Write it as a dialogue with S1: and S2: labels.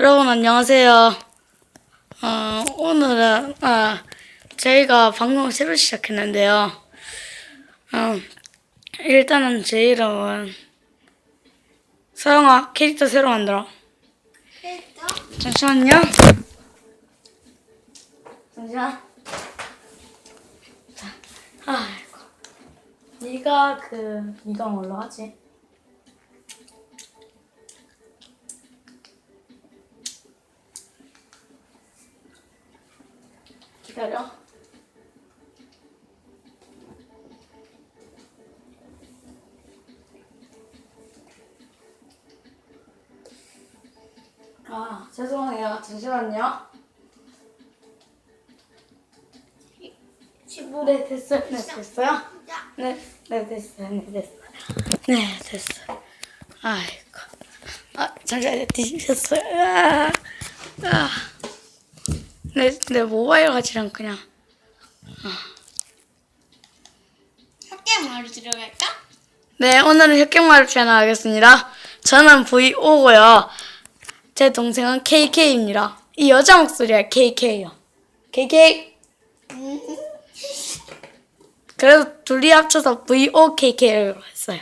S1: 여러분 안녕하세요. 어, 오늘은 아, 저희가 방송을 새로 시작했는데요. 어, 일단은 제 이름은 서영아 캐릭터 새로 만들어.
S2: 캐릭터?
S1: 잠시만요. 잠시만. 자, 아이고. 네가 그 네가 뭘로 하지? 기다려. 아, 죄송해요. 잠시만요.
S2: 15.
S1: 네, 됐어요. 네, 됐어요.
S2: 자,
S1: 네, 네, 됐어요. 네, 됐어요. 네, 됐어요. 아이고. 아, 잠시만요. 뒤집혔어요. 아, 아. 내, 내 모바일 가지랑 그냥.
S2: 학교 마루 들어갈까?
S1: 네, 오늘은 흑경마루 채널 하겠습니다. 저는 VO고요. 제 동생은 KK입니다. 이 여자 목소리가 KK요. KK. 그래서 둘이 합쳐서 VOKK라고 했어요.